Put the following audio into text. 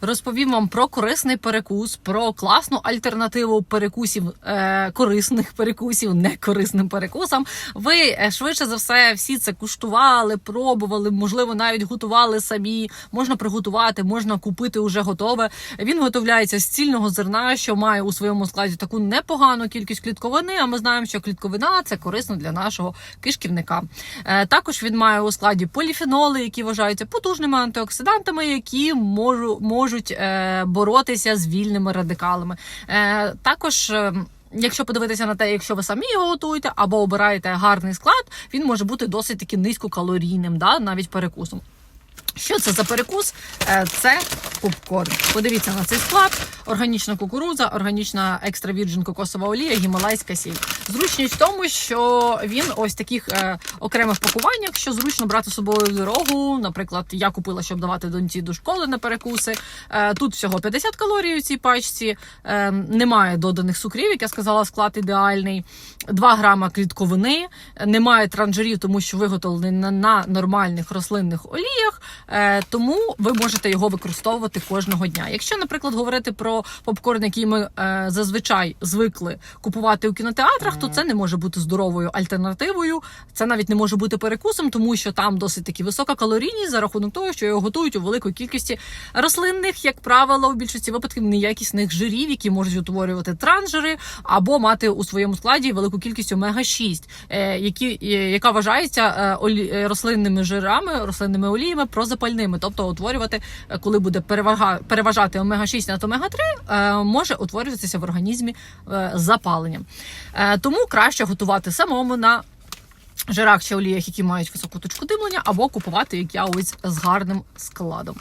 Розповім вам про корисний перекус, про класну альтернативу перекусів, е, корисних перекусів, не корисним перекусам. Ви е, швидше за все всі це куштували, пробували, можливо, навіть готували самі. Можна приготувати, можна купити уже готове. Він готовляється з цільного зерна, що має у своєму складі таку непогану кількість клітковини. А ми знаємо, що клітковина це корисно для нашого кишківника. Е, також він має у складі поліфеноли, які вважаються потужними антиоксидантами, які можу, можуть е, боротися з вільними радикалами. Е, також. е, Якщо подивитися на те, якщо ви самі його готуєте або обираєте гарний склад, він може бути досить таки низькокалорійним, да, навіть перекусом. Що це за перекус? Е, Це попкорн. Подивіться на цей склад: органічна кукурудза, органічна екстра вірджин кокосова олія, гімалайська сіль. Зручність в тому, що він ось таких е, окремих пакуваннях, що зручно брати з собою дорогу. Наприклад, я купила, щоб давати доньці до школи на перекуси. Е, тут всього 50 калорій у цій пачці. Е, немає доданих цукрів, як я сказала, склад ідеальний. 2 грама клітковини, немає транжирів, тому що виготовлений на, на нормальних рослинних оліях. Е, тому ви можете його використовувати кожного дня. Якщо, наприклад, говорити про попкорн, який ми е, зазвичай звикли купувати у кінотеатрах, то це не може бути здоровою альтернативою. Це навіть не може бути перекусом, тому що там досить таки висока калорійність за рахунок того, що його готують у великій кількості рослинних, як правило, у більшості випадків неякісних жирів, які можуть утворювати транжири, або мати у своєму складі велику кількість омега 6 е, які е, яка вважається е, олі- е, рослинними жирами, рослинними оліями прозапальними, тобто утворювати, е, коли буде перевага, переважати омега 6 над омега 3 е, може утворюватися в організмі е, запаленням. Е, Тому краще готувати самому на жирах чи оліях, які мають високу точку димлення, або купувати, як я ось з гарним складом.